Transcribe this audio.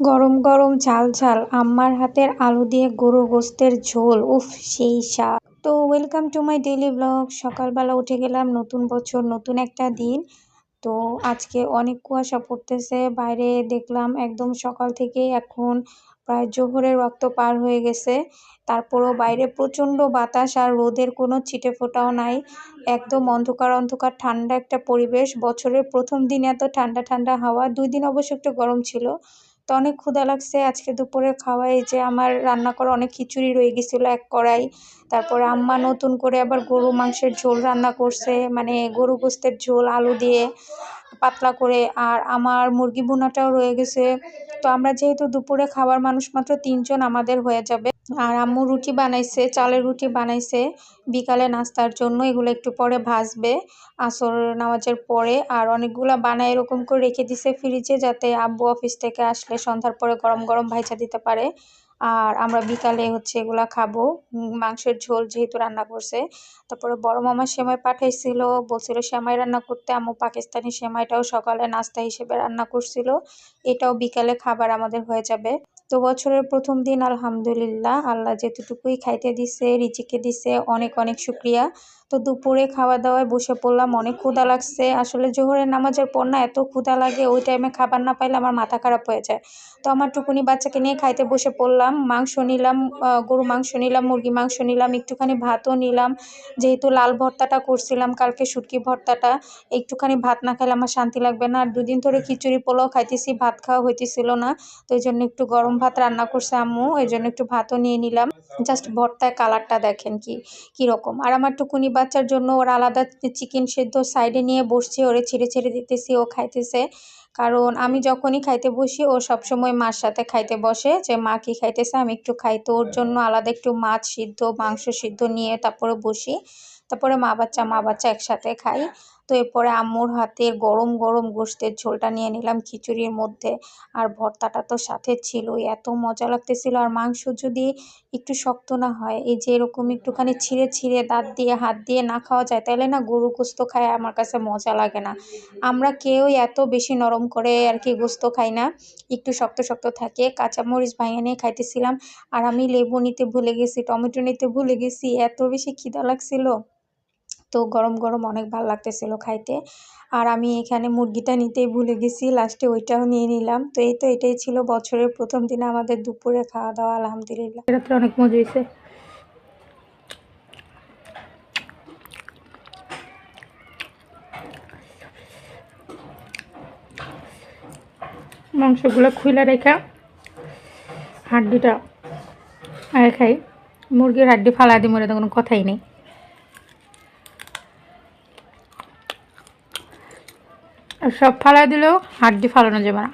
গরম গরম ঝাল ঝাল, আম্মার হাতের আলু দিয়ে গরু গোস্তের ঝোল, উফ, সেই স্বাদ। তো welcome to my daily blog সকালবেলা উঠে গেলাম, নতুন বছর, নতুন একটা দিন। তো আজকে অনেক কুয়াশা পড়তেছে, বাইরে দেখলাম একদম সকাল থেকে এখন প্রায় জোহরের রক্ত পার হয়ে গেছে। তারপরও বাইরে প্রচণ্ড বাতাস আর রোদের কোনো ছিটে ফোটাও নাই। একদম অন্ধকার অন্ধকার, ঠান্ডা একটা পরিবেশ। বছরের প্রথম দিন এত ঠান্ডা ঠান্ডা হাওয়া। দুই দিন অবশ্য একটু গরম ছিল। তো অনেক ক্ষুধা লাগছে। আজকে দুপুরে খাওয়াই যে আমার রান্না করা অনেক খিচুড়ি রয়ে গেছিল এক কড়াই। তারপরে আম্মা নতুন করে আবার গরু মাংসের ঝোল রান্না করছে মানে গরু গোস্তের ঝোল, আলু দিয়ে পাতলা করে। আর আমার মুরগি বোনাটাও রয়ে গেছে। তো আমরা যেহেতু দুপুরে খাবার মানুষ মাত্র তিনজন, আমাদের হয়ে যাবে। আর আম্মু রুটি বানাইছে, চালের রুটি বানাইছে। বিকালে নাস্তার জন্য এগুলো একটু পরে ভাজবে, আসর নামাজের পরে। আর অনেকগুলো বানায় এরকম করে রেখে দিছে ফ্রিজে যাতে আব্বু অফিস থেকে আসলে সন্ধ্যার পরে গরম গরম ভাইচা দিতে পারে। আর আমরা বিকালে হচ্ছে এগুলা খাব। মাংসের ঝোল যেহেতু রান্না করছে। তারপরে বড় মামা সেমাই পাঠাইছিল, বলছিল সেমাই রান্না করতে আম্মু পাকিস্তানি সেমাইটাও সকালে নাস্তা হিসেবে রান্না করছিল। এটাও বিকালে খাবার আমাদের হয়ে যাবে। তো বছরের প্রথম দিন আলহামদুলিল্লাহ আল্লাহ যেতটুকুই খাইতে দিছে রিচিকে দিছে অনেক অনেক শুক্রিয়া। তো দুপুরে খাওয়া দাওয়ায় বসে পড়লাম, অনেক ক্ষুধা লাগছে। আসলে জোহরের নামাজের পর না এত ক্ষুধা লাগে, ওই টাইমে খাবার না পাইলে আমার মাথা খারাপ হয়ে যায়। তো আমার টুকুনি বাচ্চাকে নিয়ে খাইতে বসে পড়লাম, মাংস নিলাম গরু মাংস নিলাম, মুরগি মাংস নিলাম, একটুখানি ভাতও নিলাম। যেহেতু লাল ভর্তাটা করছিলাম, কালকে শুটকি ভর্তাটা, একটুখানি ভাত না খাইলে আমার শান্তি লাগবে না। আর দুদিন ধরে খিচুড়ি, পোলাও খাইতেছি, ভাত খাওয়া হইতেছিল না, তো এই জন্য একটু গরম ভাত রান্না করছে আম্মু, এই জন্য একটু ভাতও নিয়ে নিলাম। জাস্ট ভর্তায় কালারটা দেখেন কি, কীরকম। আর আমার টুকুনি বাচ্চার জন্য ওর আলাদা চিকেন সেদ্ধ সাইডে নিয়ে বসছে, ওরে ছেড়ে ছেড়ে দিতেছি, ও খাইতেছে। কারণ আমি যখনই খাইতে বসি, ও সবসময় মার সাথে খাইতে বসে যে, মা কি খাইতেছে? আমি একটু খাই। তো ওর জন্য আলাদা একটু মাছ সিদ্ধ, মাংস সিদ্ধ নিয়ে তারপরে বসি। তারপরে মা বাচ্চা মা বাচ্চা একসাথে খাই। তো এরপরে আম্মুর হাতের গরম গরম গোস্তের ঝোলটা নিয়ে নিলাম খিচুড়ির মধ্যে। আর ভর্তাটা তো সাথে ছিলই, এত মজা লাগতেছিল। আর মাংস যদি একটু শক্ত না হয়, এই যে এরকম একটুখানি ছিঁড়ে ছিঁড়ে দাঁত দিয়ে, হাত দিয়ে না খাওয়া যায় তাহলে না গরু গোস্ত খায় আমার কাছে মজা লাগে না। আমরা কেউই এত বেশি নরম করে আর কি গোস্ত খাই না। একটু শক্ত শক্ত থাকে। কাঁচামরিচ ভাঙে নিয়ে খাইতেছিলাম। আর আমি লেবু নিতে ভুলে গেছি, টমেটো নিতে ভুলে গেছি, এত বেশি খিদা লাগছিল। তো গরম গরম অনেক ভালো লাগতেছিল খাইতে। আর আমি এখানে মুরগিটা নিতেই ভুলে গেছি লাস্টে ওইটাও নিয়ে নিলাম। তো এই তো এটাই ছিল বছরের প্রথম দিনে আমাদের দুপুরে খাওয়া দাওয়া আলহামদুলিল্লাহ। রাত্রে অনেক মজা হয়েছে মাংসগুলো খুলে রেখা, হাড্ডিটা আগে খাই। মুরগির হাড্ডি ফালা দি মরে তো কোনো কথাই নেই। সব ফালাই দিলেও হাড্ডি ফালানো যাবে না।